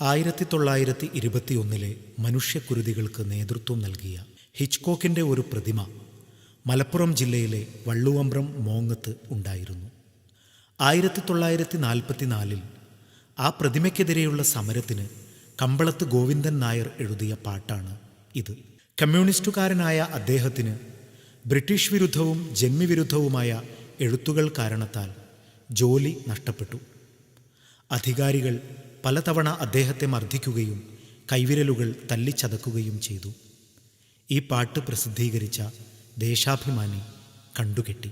ആയിരത്തി തൊള്ളായിരത്തി ഇരുപത്തിയൊന്നിലെ മനുഷ്യക്കുരുതികൾക്ക് നേതൃത്വം നൽകിയ ഹിച്ച്കോക്കിന്റെ ഒരു പ്രതിമ മലപ്പുറം ജില്ലയിലെ വള്ളുവമ്പ്രം മോങ്ങത്ത് ഉണ്ടായിരുന്നു. ആയിരത്തി തൊള്ളായിരത്തി നാൽപ്പത്തിനാലിൽ ആ പ്രതിമയ്ക്കെതിരെയുള്ള സമരത്തിന് കമ്പളത്ത് ഗോവിന്ദൻ നായർ എഴുതിയ പാട്ടാണ് ഇത്. കമ്മ്യൂണിസ്റ്റുകാരനായ അദ്ദേഹത്തിന് ബ്രിട്ടീഷ് വിരുദ്ധവും ജന്മിവിരുദ്ധവുമായ എഴുത്തുകൾ കാരണത്താൽ ജോലി നഷ്ടപ്പെട്ടു. അധികാരികൾ പലതവണ അദ്ദേഹത്തെ മർദ്ദിക്കുകയും കൈവിരലുകൾ തല്ലിച്ചതക്കുകയും ചെയ്തു. ഈ പാട്ട് പ്രസിദ്ധീകരിച്ച ദേശാഭിമാനി കണ്ടുകെട്ടി.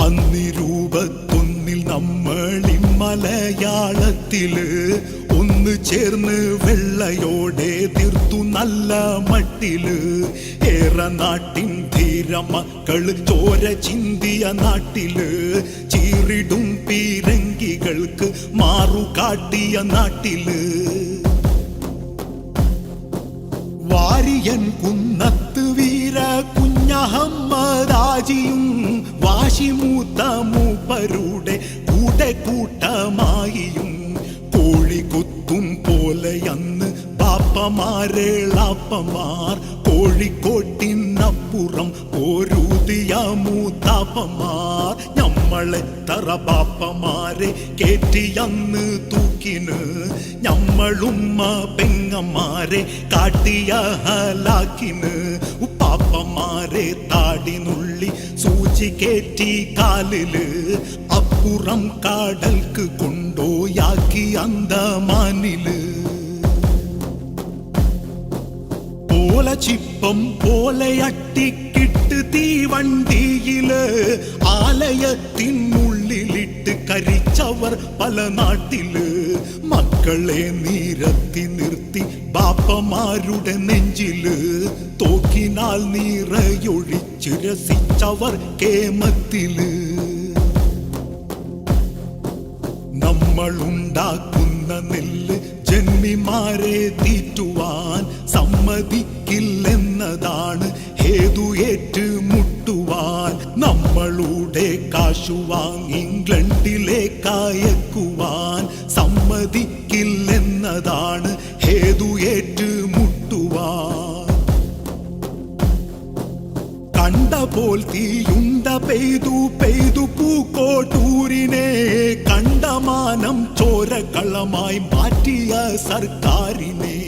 അന്നിരൂപത്തൊന്നിൽ നമ്മളിൻ മലയാളത്തിൽ ഒന്ന് ചേർന്ന് വെള്ളയോടെ തീർത്തു നല്ല മട്ടിൽ. ഏറെ നാട്ടിൻ ധീര മക്കൾ ചോര ചിന്തിയ നാട്ടിൽ. ചീറിടും പീരങ്കികൾക്ക് മാറു കാട്ടിയ നാട്ടിൽ. വാരിയൻ കുന്നത്ത് വീര കുഞ്ഞഹമ്മദാജിയും വാശിമൂത്ത മൂപ്പരുടെ കൂടെ കൂട്ടമായിയും കോഴി കുത്തും പോലെ അന്ന് പാപ്പമാരേളാപ്പമാർ കോഴിക്കോട്ടിനപ്പുറം ഓരൂതിയ മൂത്താപ്പമാർ ഞമ്മളെ തറ ബാപ്പമാരെ കേറ്റിയന്ന് തൂക്കിന് ഞമ്മളുമ്മ പെങ്ങന്മാരെ കാട്ടിയ ഹലാക്കിന് പാപ്പമാരെ താടിനുള്ളി സൂചി കേറ്റി കാലിൽ അപ്പുറം കാടൽക്ക് കൊണ്ടോയാക്കി അന്തമാനില് പോല ചിപ്പം പോലെ അട്ടിക്കിട്ട് തീവണ്ടിയില് ആലയത്തിനുള്ളിലിട്ട് കരിച്ചവർ പല നാട്ടില് മക്കളെ നിരത്തി നിർത്തി ബാപ്പമാരുടെ നെഞ്ചില് തോക്കിനാൽ നീറയൊഴിച്ച് രസിച്ചവർ കേമത്തില് നമ്മളുണ്ടാക്കുന്ന നെല്ല് ജന്മിമാരെ തീറ്റുവാൻ സമ്മതിക്കില്ലെന്നതാണ് ഹേതു ഏറ്റുമുട്ടുവാൻ നമ്മളുടെ കാശു വാങ്ങി പെയ്തു പെയ്തു പൂക്കോട്ടൂരിനെ കണ്ടമാനം ചോരക്കളമായി മാറ്റിയ സർക്കാരിനെ.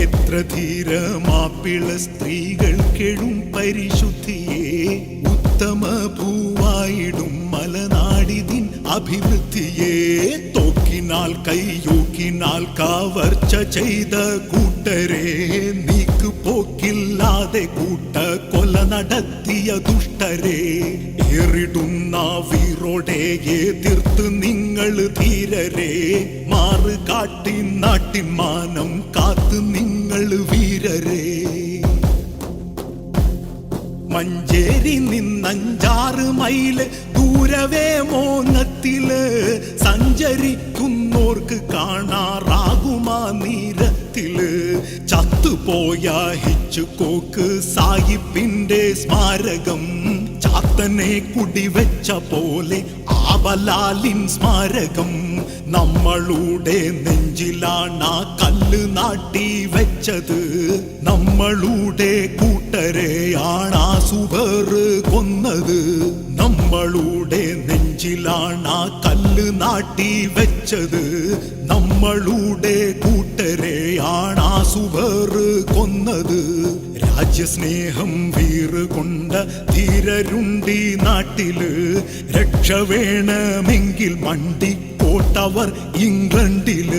എത്ര ധീരമാപ്പിള സ്ത്രീകൾ കെഴും പരിശുദ്ധിയെ. ഉത്തമ പൂവായിടും മലനാടിതിൻ അഭിവൃദ്ധിയെ. തോക്കിനാൽ കൈയോക്കിനാൽ കവർച്ച ചെയ്ത കൂട്ടരെ പോക്കില്ലാതെ കൂട്ട കൊല നടത്തിയ ദുഷ്ടരെ ഏറിടുന്ന വീറോടെ എതിർത്ത് നിങ്ങൾ ധീരരെ. മാറ് കാട്ടി നാട്ടിമാനം കാത്ത് നിങ്ങൾ വീരരെ. മഞ്ചേരി നിന്നഞ്ചാറ് മൈൽ ദൂരവേ മോങ്ങത്തിൽ സഞ്ചരിക്കുന്നോർക്ക് കാണാറാകുമാ ചത്തുപോയ ഹിച്ചുകോക്ക് സായിപ്പിന്റെ സ്മാരകം. ചാത്തനെ കുടിവെച്ച പോലെ ആബലാലിൻ സ്മാരകം. നമ്മളുടെ നെഞ്ചിലാണ് ആ കല്ല് നാട്ടി വെച്ചത്. നമ്മളുടെ കൂട്ടരെയാണ് ആ സുബർ കൊന്നത്. നമ്മളുടെ നെഞ്ചിലാണ് ആ കല്ല് നാട്ടി വെച്ചത് നമ്മളുടെ കൂട്ടരെയാണ് സുബർ കൊന്നത്. രാജ്യസ്നേഹം വീറ് കൊണ്ട ധീരരുണ്ടി നാട്ടിൽ രക്ഷ വേണമെങ്കിൽ മണ്ടി കോട്ടവർ ഇംഗ്ലണ്ടിൽ.